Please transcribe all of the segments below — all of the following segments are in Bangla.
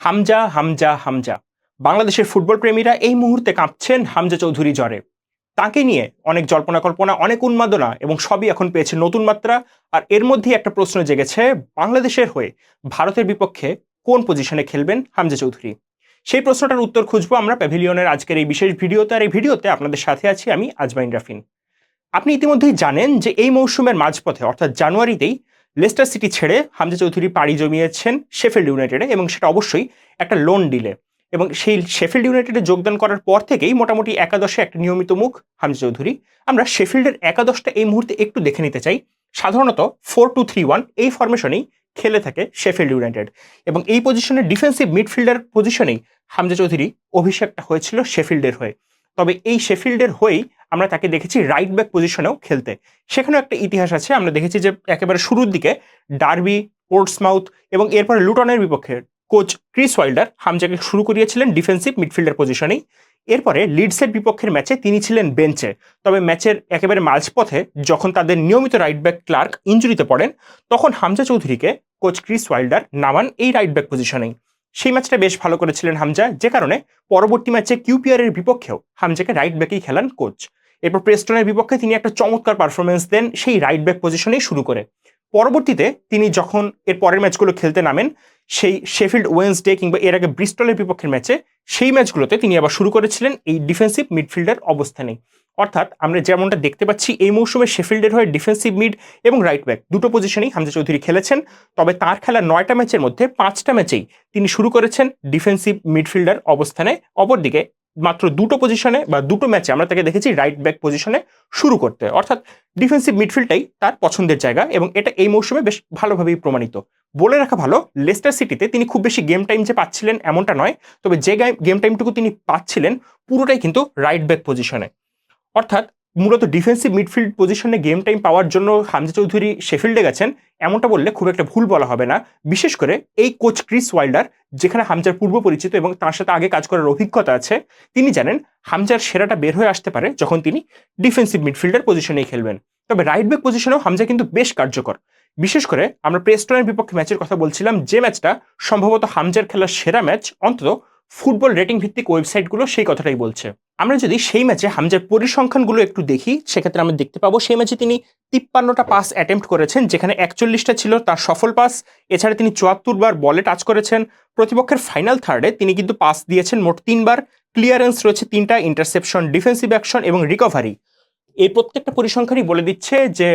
হামজা হামজা হামজা। বাংলাদেশের ফুটবল প্রেমীরা এই মুহূর্তে কাঁপছেন হামজা চৌধুরী জ্বরে। তাকে নিয়ে অনেক জল্পনা কল্পনা, অনেক উন্মাদনা এবং সবই এখন পেয়েছে নতুন মাত্রা। আর এর মধ্যেই একটা প্রশ্ন জেগেছে বাংলাদেশের হয়ে ভারতের বিপক্ষে কোন পজিশনে খেলবেন হামজা চৌধুরী? সেই প্রশ্নটার উত্তর খুঁজবো আমরা প্যাভিলিয়নের আজকের এই বিশেষ ভিডিওতে। আর এই ভিডিওতে আপনাদের সাথে আছি আমি আজমাইন রাফিন। আপনি ইতিমধ্যেই জানেন যে এই মৌসুমের মাঝপথে, অর্থাৎ জানুয়ারিতেই লেস্টার সিটি ছেড়ে হামজা চৌধুরী পাড়ি জমিয়েছেন শেফিল্ড ইউনাইটেডে এবং সেটা অবশ্যই একটা লোন ডিলে এবং সেই শেফিল্ড ইউনাইটেডে যোগদান করার পর থেকেই মোটামুটি একাদশে একটা নিয়মিত মুখ হামজা চৌধুরী। আমরা শেফিল্ডের একাদশটা এই মুহূর্তে একটু দেখে নিতে চাই। সাধারণত ফোর টু থ্রি ওয়ান এই ফরমেশনেই খেলে থাকে শেফিল্ড ইউনাইটেড। এবং এই পজিশনে ডিফেন্সিভ মিডফিল্ডার পজিশনেই হামজা চৌধুরী অভিষেকটা হয়েছিল শেফিল্ডের হয়ে। তবে এই শেফিল্ডের হয়েই আমরা তাকে দেখেছি রাইট ব্যাক পজিশনেও খেলতে। সেখানেও একটা ইতিহাস আছে, আমরা দেখেছি যে একেবারে শুরুর দিকে ডার্বি পোর্টসমাউথ এবং এরপরে লুটনের বিপক্ষে কোচ ক্রিস ওয়াইল্ডার হামজাকে শুরু করিয়েছিলেন ডিফেন্সিভ মিডফিল্ডার পজিশনেই এরপরে লিডসের বিপক্ষের ম্যাচে তিনি ছিলেন বেঞ্চে তবে ম্যাচের একেবারে মাঝপথে যখন তাদের নিয়মিত রাইট ব্যাক ক্লার্ক ইঞ্জুরিতে পড়েন, তখন হামজা চৌধুরীকে কোচ ক্রিস ওয়াইল্ডার নামান এই রাইট ব্যাক পজিশনেই সেই ম্যাচটা বেশ ভালো করেছিলেন হামজা, যে কারণে পরবর্তী ম্যাচে কিউপিআর এর বিপক্ষেও হামজাকে রাইট ব্যাকেই খেলান কোচ এরপর প্রেস্টনের বিপক্ষে তিনি একটা চমৎকার পারফরমেন্স দেন সেই রাইট ব্যাক পজিশনেই শুরু করে। পরবর্তীতে তিনি যখন এর পরের ম্যাচগুলো খেলতে নামেন, সেই শেফিল্ড ওয়েন্সডে কিংবা এর আগে ব্রিস্টলের বিপক্ষের ম্যাচে, সেই ম্যাচগুলোতে তিনি আবার শুরু করেছিলেন এই ডিফেন্সিভ মিডফিল্ডার অবস্থানে। অর্থাৎ আমরা যেমনটা দেখতে পাচ্ছি, এই মৌসুমে শেফিল্ডের হয়ে ডিফেন্সিভ মিড এবং রাইট ব্যাক দুটো পজিশনেই হামজা চৌধুরী খেলেছেন। তবে তার খেলা নয়টা ম্যাচের মধ্যে পাঁচটা ম্যাচেই তিনি শুরু করেছেন ডিফেন্সিভ মিডফিল্ডার অবস্থানে। অপরদিকে মাত্র দুটো পজিশনে বা দুটো ম্যাচে আমরা তাকে দেখেছি রাইট ব্যাক পজিশনে শুরু করতে। অর্থাৎ ডিফেন্সিভ মিডফিল্ডটাই তার পছন্দের জায়গা এবং এটা এই মৌসুমে বেশ ভালোভাবেই প্রমাণিত। বলে রাখা ভালো লেস্টার সিটিতে তিনি খুব বেশি গেম টাইম যে পাচ্ছিলেন এমনটা নয়, তবে যে গেম টাইমটুকু তিনি পাচ্ছিলেন পুরোটাই কিন্তু রাইট ব্যাক পজিশনে অর্থাৎ মূলত ডিফেন্সিভ মিডফিল্ড পজিশনে গেম টাইম পাওয়ার জন্য হামজা চৌধুরী শেফিল্ডে গেছেন, এমনটা বললে খুব একটা ভুল বলা হবে না। বিশেষ করে এই কোচ ক্রিস ওয়াইল্ডার যেখানে হামজার পূর্ব পরিচিত এবং তার সাথে আগে কাজ করার অভিজ্ঞতা আছে, তিনি জানেন হামজার সেরাটা বের হয়ে আসতে পারে যখন তিনি ডিফেন্সিভ মিডফিল্ডার পজিশনেই খেলবেন। তবে রাইট ব্যাক পজিশনেও হামজা কিন্তু বেশ কার্যকর। বিশেষ করে আমরা প্রেস্টনের বিপক্ষে ম্যাচের কথা বলছিলাম, যে ম্যাচটা সম্ভবত হামজার খেলার সেরা ম্যাচ অন্তত ফুটবল রেটিং ভিত্তিক ওয়েবসাইটগুলো সেই কথাটাই বলছে। আমরা যদি সেই ম্যাচে হামজার পরিসংখ্যানগুলো একটু দেখি, সেক্ষেত্রে আমরা দেখতে পাবো সেই ম্যাচে তিনি তিপ্পান্নটা পাস অ্যাটেম্প্ট করেছেন, যেখানে একচল্লিশটা ছিল তার সফল পাস এছাড়া তিনি চুয়াত্তর বার বলে টাচ করেছেন। প্রতিপক্ষের ফাইনাল থার্ডে তিনি কিন্তু পাস দিয়েছেন মোট তিনবার ক্লিয়ারেন্স রয়েছে তিনটা ইন্টারসেপশন ডিফেন্সিভ অ্যাকশন এবং রিকভারি এই প্রত্যেকটা পরিসংখ্যানই বলে দিচ্ছে যে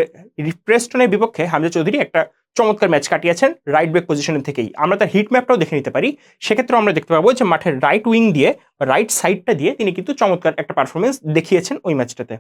প্রেস্টনের বিপক্ষে হামজা চৌধুরী একটা চমৎকার ম্যাচ কাটিয়েছেন রাইট ব্যাক পজিশনের থেকেই। আমরা তার হিট ম্যাপটাও দেখে নিতে পারি। সেক্ষেত্রে আমরা দেখতে পাবো যে মাঠের রাইট উইং দিয়ে রাইট সাইডটা দিয়ে তিনি কিন্তু চমৎকার একটা পারফরমেন্স দেখিয়েছেন ওই ম্যাচটাতে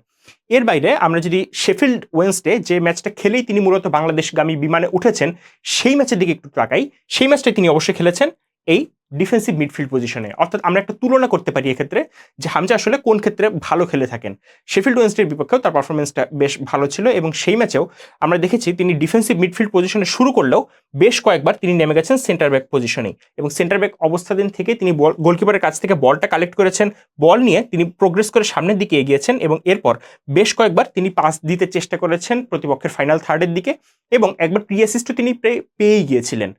এর বাইরে আমরা যদি শেফিল্ড ওয়েন্সডে যে ম্যাচটা খেলেই তিনি মূলত বাংলাদেশগামী বিমানে উঠেছেন, সেই ম্যাচের দিকে একটু তাকাই। সেই ম্যাচটাই তিনি অবশ্যই খেলেছেন। এই ডিফেন্সিভ মিডফিল্ড পজিশনে অর্থাৎ আমরা একটা তুলনা করতে পারি এক্ষেত্রে যে হামজা আসলে কোন ক্ষেত্রে ভালো খেলে থাকেন। শেফিল্ড ওয়েন্সডের বিপক্ষেও তার পারফরমেন্সটা বেশ ভালো ছিল এবং সেই ম্যাচেও আমরা দেখেছি তিনি ডিফেন্সিভ মিডফিল্ড পজিশনে শুরু করলেও বেশ কয়েকবার তিনি নেমে গেছেন সেন্টার ব্যাক পজিশনেই এবং সেন্টার ব্যাক অবস্থাদিন থেকে তিনি বল গোলকিপারের কাছ থেকে বলটা কালেক্ট করেছেন। বল নিয়ে তিনি প্রোগ্রেস করে সামনের দিকে এগিয়েছেন এবং এরপর বেশ কয়েকবার তিনি পাস দিতে চেষ্টা করেছেন প্রতিপক্ষের ফাইনাল থার্ডের দিকে এবং একবার প্রি অ্যাসিস্টও তিনি পেয়েই গিয়েছিলেন।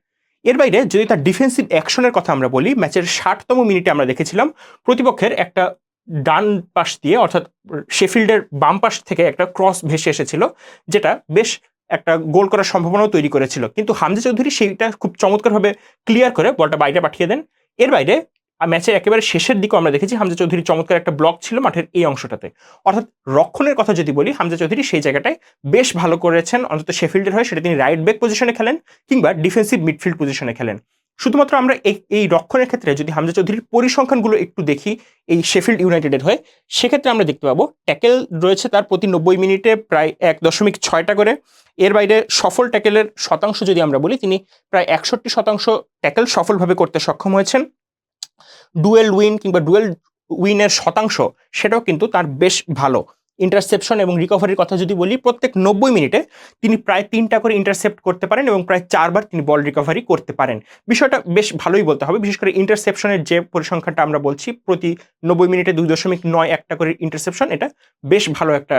এর বাইরে যদি তার ডিফেন্সিভ অ্যাকশনের কথা আমরা বলি ম্যাচের ষাটতম মিনিটে আমরা দেখেছিলাম, প্রতিপক্ষের একটা ডান পাশ দিয়ে, অর্থাৎ শেফিল্ডের বাম পাশ থেকে একটা ক্রস ভেসে এসেছিল, যেটা বেশ একটা গোল করার সম্ভাবনাও তৈরি করেছিল। কিন্তু হামজা চৌধুরী সেইটা খুব চমৎকারভাবে ক্লিয়ার করে বলটা বাইরে পাঠিয়ে দেন। এর বাইরে ম্যাচের একেবারে শেষের দিকেও আমরা দেখেছি হামজা চৌধুরী চমৎকার একটা ব্লক ছিল মাঠের এই অংশটাতে। অর্থাৎ রক্ষণের কথা যদি বলি, হামজা চৌধুরী সেই জায়গাটায় বেশ ভালো করেছেন। অন্তত শেফিল্ডের হয় সেটা তিনি রাইট ব্যাক পজিশনে খেলেন কিংবা ডিফেন্সিভ মিডফিল্ড পজিশনে খেলেন। শুধুমাত্র আমরা এই এই রক্ষণের ক্ষেত্রে যদি হামজা চৌধুরীর পরিসংখ্যানগুলো একটু দেখি এই শেফিল্ড ইউনাইটেডের হয়ে, সেক্ষেত্রে আমরা দেখতে পাবো ট্যাকেল রয়েছে তার প্রতি নব্বই মিনিটে প্রায় এক দশমিক ছয়টা করে। এর বাইরে সফল ট্যাকেলের শতাংশ যদি আমরা বলি, তিনি প্রায় একষট্টি শতাংশ ট্যাকেল সফলভাবে করতে সক্ষম হয়েছেন। ডুয়েল উইন কিংবা ডুয়েল উইনের শতাংশ সেটাও কিন্তু তার বেশ ভালো। ইন্টারসেপশন এবং রিকভারির কথা যদি বলি, প্রত্যেক নব্বই মিনিটে তিনি প্রায় তিনটা করে ইন্টারসেপ্ট করতে পারেন এবং প্রায় চারবার তিনি বল রিকভারি করতে পারেন। বিষয়টা বেশ ভালোই বলতে হবে। বিশেষ করে ইন্টারসেপশনের যে পরিসংখ্যানটা আমরা বলছি, প্রতি নব্বই মিনিটে দুই দশমিক নয় একটা করে ইন্টারসেপশন এটা বেশ ভালো একটা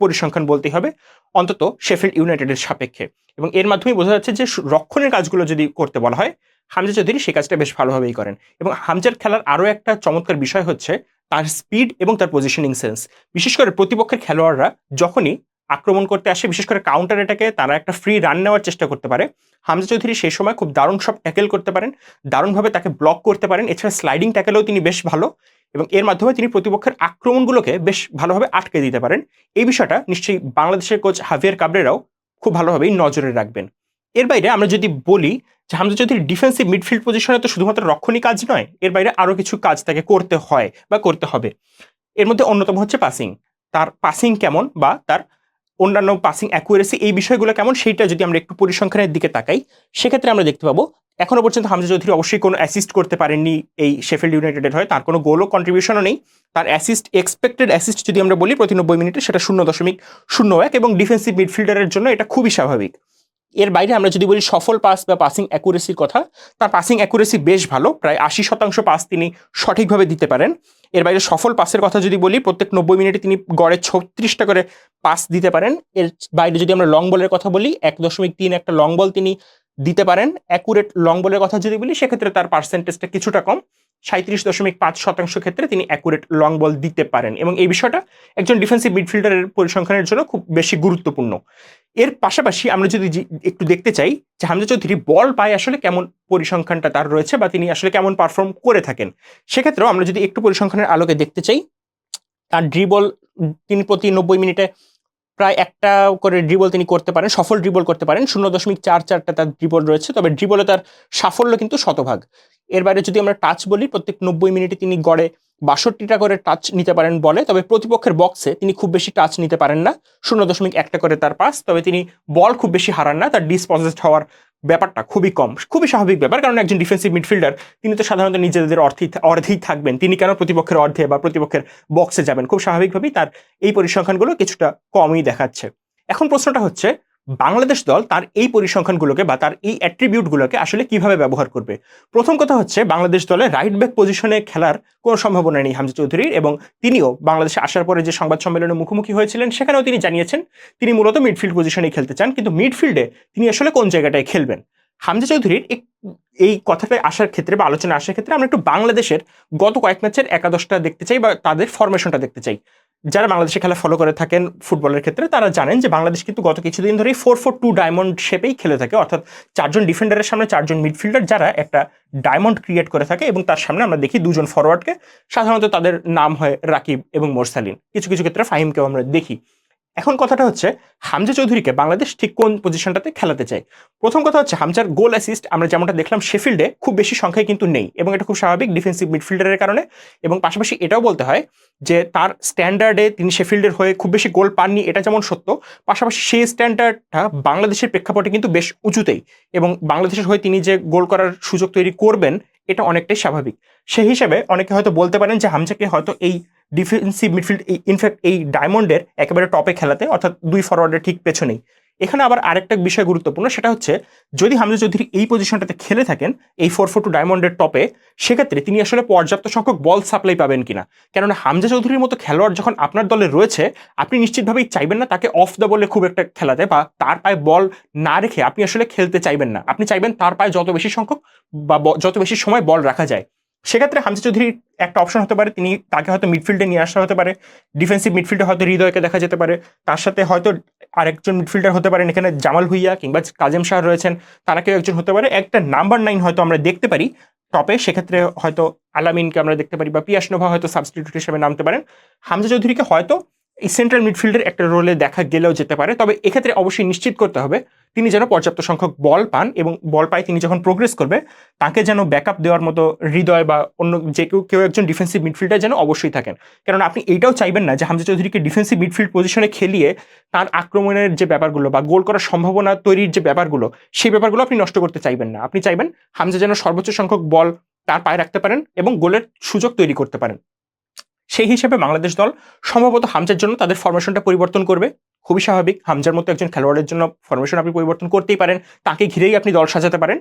পরিসংখ্যান বলতেই হবে। অন্তত শেফিল্ড ইউনাইটেডের সাপেক্ষে। এবং এর মাধ্যমে বোঝা যাচ্ছে যে রক্ষণের কাজগুলো যদি করতে বলা হয়, হামজা চৌধুরী সেই কাজটা বেশ ভালোভাবেই করেন। এবং হামজার খেলার আরও একটা চমৎকার বিষয় হচ্ছে তার স্পিড এবং তার পজিশনিং সেন্স বিশেষ করে প্রতিপক্ষের খেলোয়াড়রা যখনই আক্রমণ করতে আসে, বিশেষ করে কাউন্টার এটাকে তারা একটা ফ্রি রান নেওয়ার চেষ্টা করতে পারে। হামজা চৌধুরী সেই সময় খুব দারুণ সব ট্যাকেল করতে পারেন, দারুণভাবে তাকে ব্লক করতে পারেন। এছাড়া স্লাইডিং ট্যাকেলেও তিনি বেশ ভালো এবং এর মাধ্যমে তিনি প্রতিপক্ষের আক্রমণগুলোকে বেশ ভালোভাবে আটকে দিতে পারেন। এই বিষয়টা নিশ্চয়ই বাংলাদেশের কোচ হাভিয়ার কাবরেরাও খুব ভালোভাবেই নজরে রাখবেন। এর বাইরে আমরা যদি বলি যে হামজা চৌধুরী ডিফেন্সিভ মিডফিল্ড পজিশনে তো শুধুমাত্র রক্ষণী কাজ নয়, এর বাইরে আরও কিছু কাজ তাকে করতে হয় বা করতে হবে। এর মধ্যে অন্যতম হচ্ছে পাসিং তার পাসিং কেমন বা তার অন্যান্য পাসিং অ্যাকুরেসি এই বিষয়গুলো কেমন সেইটা যদি আমরা একটু পরিসংখ্যানের দিকে তাকাই, সেক্ষেত্রে আমরা দেখতে পাবো এখনও পর্যন্ত হামজা চৌধুরী অবশ্যই কোনো অ্যাসিস্ট করতে পারেননি এই শেফিল্ড ইউনাইটেডের হয়। তার কোনো গোলও কন্ট্রিবিউশনও নেই। তার অ্যাসিস্ট এক্সপেক্টেড অ্যাসিস্ট যদি আমরা বলি প্রতি নব্বই মিনিটে, সেটা শূন্য দশমিক শূন্য এক এবং ডিফেন্সিভ মিডফিল্ডারের জন্য এটা খুবই স্বাভাবিক। এর বাইরে আমরা যদি বলি সফল পাস বা পাসিং অ্যাকুরেসির কথা, তার পাসিং অ্যাকুরেসি বেশ ভালো, প্রায় আশি শতাংশ পাস তিনি সঠিকভাবে দিতে পারেন। এর বাইরে সফল পাসের কথা যদি বলি, প্রত্যেক নব্বই মিনিটে তিনি গড়ে ছত্রিশটা করে পাস দিতে পারেন। এর বাইরে যদি আমরা লং বলের কথা বলি, এক দশমিক তিন একটা লং বল তিনি দিতে পারেন। অ্যাকুরেট লং বলের কথা যদি বলি, সেক্ষেত্রে তার পার্সেন্টেজটা কিছুটা কম। সাঁত্রিশ দশমিক পাঁচ শতাংশ ক্ষেত্রে তিনি অ্যাকুরেট লং বল দিতে পারেন এবং এই বিষয়টা একজন ডিফেন্সিভ মিডফিল্ডারের পরিসংখ্যানের জন্য খুব বেশি গুরুত্বপূর্ণ। এর পাশাপাশি আমরা যদি একটু দেখতে চাই যে হামজা চৌধুরী বল পায় আসলে কেমন পরিসংখ্যানটা তার রয়েছে বা তিনি আসলে কেমন পারফর্ম করে থাকেন। সেক্ষেত্রেও আমরা যদি একটু পরিসংখ্যানের আলোকে দেখতে চাই, তার ড্রিবল তিনি প্রতি নব্বই মিনিটে প্রায় একটা করে ড্রিবল তিনি করতে পারেন, সফল ড্রিবল করতে পারেন। শূন্য দশমিক চার চারটা তার ড্রিবল রয়েছে, তবে ড্রিবলে তার সাফল্য কিন্তু শতভাগ। এর বাইরে যদি আমরা টাচ বলি, প্রত্যেক নব্বই মিনিটে তিনি গড়ে বাষট্টিটা করে টাচ নিতে পারেন বলে, তবে প্রতিপক্ষের বক্সে তিনি খুব বেশি টাচ নিতে পারেন না। শূন্য দশমিক একটা করে তার পাস তবে তিনি বল খুব বেশি হারান না, তার ডিসপজেস্ট হওয়ার ব্যাপারটা খুবই কম, খুবই স্বাভাবিক ব্যাপার। কারণ একজন ডিফেন্সিভ মিডফিল্ডার তিনি তো সাধারণত নিজেদের অর্থে অর্ধেই থাকবেন। তিনি কেন প্রতিপক্ষের অর্ধে বা প্রতিপক্ষের বক্সে যাবেন? খুব স্বাভাবিকভাবেই তার এই পরিসংখ্যানগুলো কিছুটা কমই দেখাচ্ছে। এখন প্রশ্নটা হচ্ছে বাংলাদেশ দল তার এই পরিসংখ্যানগুলোকে বা তার এই অ্যাট্রিবিউটগুলোকে আসলে কীভাবে ব্যবহার করবে? প্রথম কথা হচ্ছে, বাংলাদেশ দলে রাইট ব্যাক পজিশনে খেলার কোনো সম্ভাবনা নেই হামজা চৌধুরীর এবং তিনিও বাংলাদেশে আসার পরে যে সংবাদ সম্মেলনে মুখোমুখি হয়েছিলেন, সেখানেও তিনি জানিয়েছেন তিনি মূলত মিডফিল্ড পজিশনে খেলতে চান, কিন্তু মিডফিল্ডে তিনি আসলে কোন জায়গাটায় খেলবেন? হামজা চৌধুরীর এই কথাটা আসার ক্ষেত্রে বা আলোচনা আসার ক্ষেত্রে আমরা একটু বাংলাদেশের গত কয়েক ম্যাচের একাদশটা দেখতে চাই বা তাদের ফরমেশনটা দেখতে চাই। যারা বাংলাদেশে খেলা ফলো করে থাকেন ফুটবলের ক্ষেত্রে, তারা জানেন যে বাংলাদেশ কিন্তু গত কিছুদিন ধরেই ফোর ফোর টু ডায়মন্ড শেপেই খেলে থাকে। অর্থাৎ চারজন ডিফেন্ডারের সামনে চারজন মিডফিল্ডার যারা একটা ডায়মন্ড ক্রিয়েট করে থাকে এবং তার সামনে আমরা দেখি দুজন ফরওয়ার্ডকে সাধারণত তাদের নাম হয় রাকিব এবং মোরসালিন। কিছু কিছু ক্ষেত্রে ফাহিমকেও আমরা দেখি। এখন কথাটা হচ্ছে, হামজা চৌধুরীকে বাংলাদেশ ঠিক কোন পজিশনটাতে খেলাতে চায়? প্রথম কথা হচ্ছে, হামজার গোল অ্যাসিস্ট আমরা যেমনটা দেখলাম শেফিল্ডে খুব বেশি সংখ্যায় কিন্তু নেই এবং এটা খুব স্বাভাবিক ডিফেন্সিভ মিডফিল্ডারের কারণে এবং পাশাপাশি এটাও বলতে হয় যে, তার স্ট্যান্ডার্ডে তিনি শেফিল্ডের হয়ে খুব বেশি গোল পাননি, এটা যেমন সত্য, পাশাপাশি সেই স্ট্যান্ডার্ডটা বাংলাদেশের প্রেক্ষাপটে কিন্তু বেশ উঁচুতেই এবং বাংলাদেশের হয়ে তিনি যে গোল করার সুযোগ তৈরি করবেন এটা অনেকটাই স্বাভাবিক। সেই হিসেবে অনেকে হয়তো বলতে পারেন যে হামজাকে হয়তো এই ডিফেন্সিভ মিডফিল্ড ইনফ্যাক্ট এই ডায়মন্ডের একেবারে টপে খেলাতে, অর্থাৎ দুই ফরওয়ার্ডের ঠিক পেছনেই। এখানে আবার আরেকটা বিষয় গুরুত্বপূর্ণ, সেটা হচ্ছে যদি হামজা চৌধুরী এই পজিশনটাতে খেলে থাকেন, এই ফোর ফোর টু ডায়মন্ডের টপে সেক্ষেত্রে তিনি আসলে পর্যাপ্ত সংখ্যক বল সাপ্লাই পাবেন কিনা? কেননা হামজা চৌধুরীর মতো খেলোয়াড় যখন আপনার দলে রয়েছে, আপনি নিশ্চিতভাবেই চাইবেন না তাকে অফ দ্য বলে খুব একটা খেলাতে বা তার পায়ে বল না রেখে আপনি আসলে খেলতে চাইবেন না। আপনি চাইবেন তার পায়ে যত বেশি সংখ্যক বা যত বেশি সময় বল রাখা যায়। সেক্ষেত্রে হামজা চৌধুরীর একটা অপশন হতে পারে, তিনি তাকে হয়তো মিডফিল্ডে নিয়ে আসা হতে পারে ডিফেন্সিভ মিডফিল্ডে হয়তো হৃদয়কে দেখা যেতে পারে, তার সাথে হয়তো আরেকজন মিডফিল্ডার হতে পারেন, এখানে জামাল হুইয়া কিংবা কাজেম শাহ রয়েছেন তারা কেউ একজন হতে পারে। একটা নাম্বার নাইন হয়তো আমরা দেখতে পারি টপে সেক্ষেত্রে হয়তো আলামিনকে আমরা দেখতে পারি বা পিয়াসনোভা হয়তো সাবস্টিটিউট হিসেবে নামতে পারেন। হামজা চৌধুরীকে হয়তো সেন্ট্রাল মিডফিল্ডের একটা রোলে দেখা গেলেও যেতে পারে। তবে এক্ষেত্রে অবশ্যই নিশ্চিত করতে হবে, তিনি যেন পর্যাপ্ত সংখ্যক বল পান এবং বল পায় তিনি যখন প্রোগ্রেস করবে, তাকে যেন ব্যাকআপ দেওয়ার মতো হৃদয় বা অন্য যে কেউ কেউ একজন ডিফেন্সিভ মিডফিল্ডার যেন অবশ্যই থাকেন। কারণ আপনি এইটাও চাইবেন না যে হামজা চৌধুরীকে ডিফেন্সিভ মিডফিল্ড পজিশনে খেলিয়ে তার আক্রমণের যে ব্যাপারগুলো বা গোল করার সম্ভাবনা তৈরির যে ব্যাপারগুলো, সেই ব্যাপারগুলো আপনি নষ্ট করতে চাইবেন না। আপনি চাইবেন হামজা যেন সর্বোচ্চ সংখ্যক বল তার পায়ে রাখতে পারেন এবং গোলের সুযোগ তৈরি করতে পারেন। সেই হিসেবে বাংলাদেশ দল সম্ভবত হামজার জন্য তাদের ফরমেশনটা পরিবর্তন করবে। খুবই স্বাভাবিক, হামজার মতো একজন খেলোয়াড়ের জন্য ফরমেশন আপনি পরিবর্তন করতেই পারেন, তাকে ঘিরেই আপনি দল সাজাতে পারেন।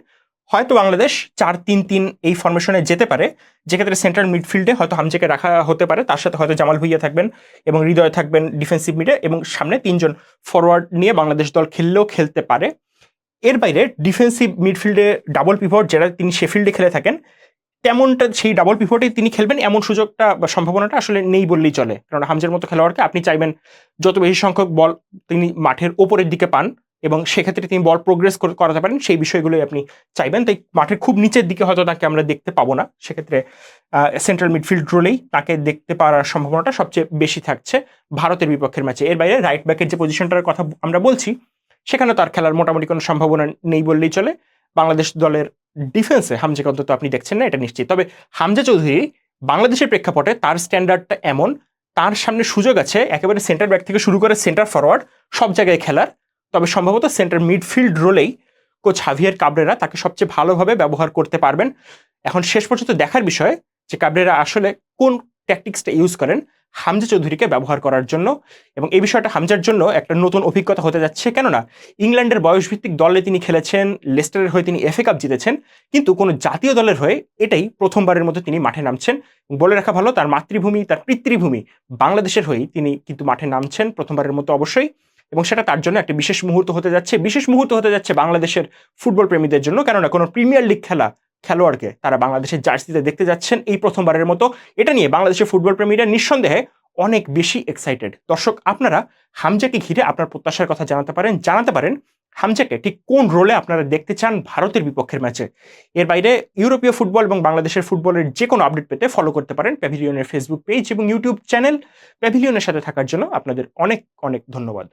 হয়তো বাংলাদেশ চার তিন তিন এই ফরমেশনে যেতে পারে, যেক্ষেত্রে সেন্ট্রাল মিডফিল্ডে হয়তো হামজাকে রাখা হতে পারে, তার সাথে হয়তো জামাল ভুইয়া থাকবেন এবং হৃদয় থাকবেন ডিফেন্সিভ মিডে এবং সামনে তিনজন ফরওয়ার্ড নিয়ে বাংলাদেশ দল খেললেও খেলতে পারে। এর বাইরে ডিফেন্সিভ মিডফিল্ডে ডাবল পিভট যেটা তিনি শেফিল্ডে খেলে থাকেন তেমনটা সেই ডাবল পিভটে তিনি খেলবেন, এমন সুযোগটা বা সম্ভাবনাটা আসলে নেই বললেই চলে। কারণ হামজের মতো খেলোয়াড়কে আপনি চাইবেন যত বেশি সংখ্যক বল তিনি মাঠের ওপরের দিকে পান এবং সেক্ষেত্রে তিনি বল প্রোগ্রেস করাতে পারেন, সেই বিষয়গুলোই আপনি চাইবেন। তাই মাঠের খুব নিচের দিকে হয়তো তাকে আমরা দেখতে পাবো না। সেক্ষেত্রে সেন্ট্রাল মিডফিল্ড রোলেই তাকে দেখতে পাওয়ার সম্ভাবনাটা সবচেয়ে বেশি থাকছে ভারতের বিপক্ষের ম্যাচে। এর বাইরে রাইট ব্যাকের যে পজিশনটার কথা আমরা বলছি, সেখানে তার খেলার মোটামুটি কোনো সম্ভাবনা নেই বললেই চলে। বাংলাদেশ দলের ডিফেন্সে হামজাকে অন্তত আপনি দেখছেন না, এটা নিশ্চিত। তবে হামজা চৌধুরী বাংলাদেশের প্রেক্ষাপটে তার স্ট্যান্ডার্ডটা এমন, তার সামনে সুযোগ আছে, একেবারে সেন্টার ব্যাক থেকে শুরু করে সেন্টার ফরওয়ার্ড সব জায়গায় খেলার। তবে সম্ভবত সেন্টার মিডফিল্ড রোলেই কোচ হাভিয়ার কাবরেরা তাকে সবচেয়ে ভালোভাবে ব্যবহার করতে পারবেন। এখন শেষ পর্যন্ত দেখার বিষয় যে কাবরেরা আসলে কোন ট্যাকটিক্সটা ইউজ করেন হামজা চৌধুরীকে ব্যবহার করার জন্য। এবং এই বিষয়টা হামজার জন্য একটা নতুন অভিজ্ঞতা হতে যাচ্ছে। কেননা, ইংল্যান্ডের বয়সভিত্তিক দলে তিনি খেলেছেন, লেস্টারের হয়ে তিনি এফএ কাপ জিতেছেন। কিন্তু কোনো জাতীয় দলের হয়ে এটাই প্রথমবারের মতো তিনি মাঠে নামছেন। বলে রাখা ভালো, তার মাতৃভূমি, তার পিতৃভূমি বাংলাদেশের হয়েই তিনি কিন্তু মাঠে নামছেন প্রথমবারের মতো অবশ্যই। এবং সেটা তার জন্য একটা বিশেষ মুহূর্ত হতে যাচ্ছে। বিশেষ মুহূর্ত হতে যাচ্ছে বাংলাদেশের ফুটবল প্রেমীদের জন্য। কেননা, কোনো প্রিমিয়ার লিগ খেলা খেলোয়াড়কে তারা বাংলাদেশের জার্সিতে দেখতে যাচ্ছেন এই প্রথমবারের মতো। এটা নিয়ে বাংলাদেশের ফুটবল প্রেমীরা নিঃসন্দেহে অনেক বেশি এক্সাইটেড দর্শক, আপনারা হামজাকে ঘিরে আপনার প্রত্যাশার কথা জানাতে পারেন জানাতে পারেন হামজাকে ঠিক কোন রোলে আপনারা দেখতে চান ভারতের বিপক্ষের ম্যাচে এর বাইরে ইউরোপীয় ফুটবল এবং বাংলাদেশের ফুটবলের যে কোনো আপডেট পেতে ফলো করতে পারেন প্যাভিলিয়নের ফেসবুক পেজ এবং ইউটিউব চ্যানেল প্যাভিলিয়নের সাথে থাকার জন্য আপনাদের অনেক অনেক ধন্যবাদ।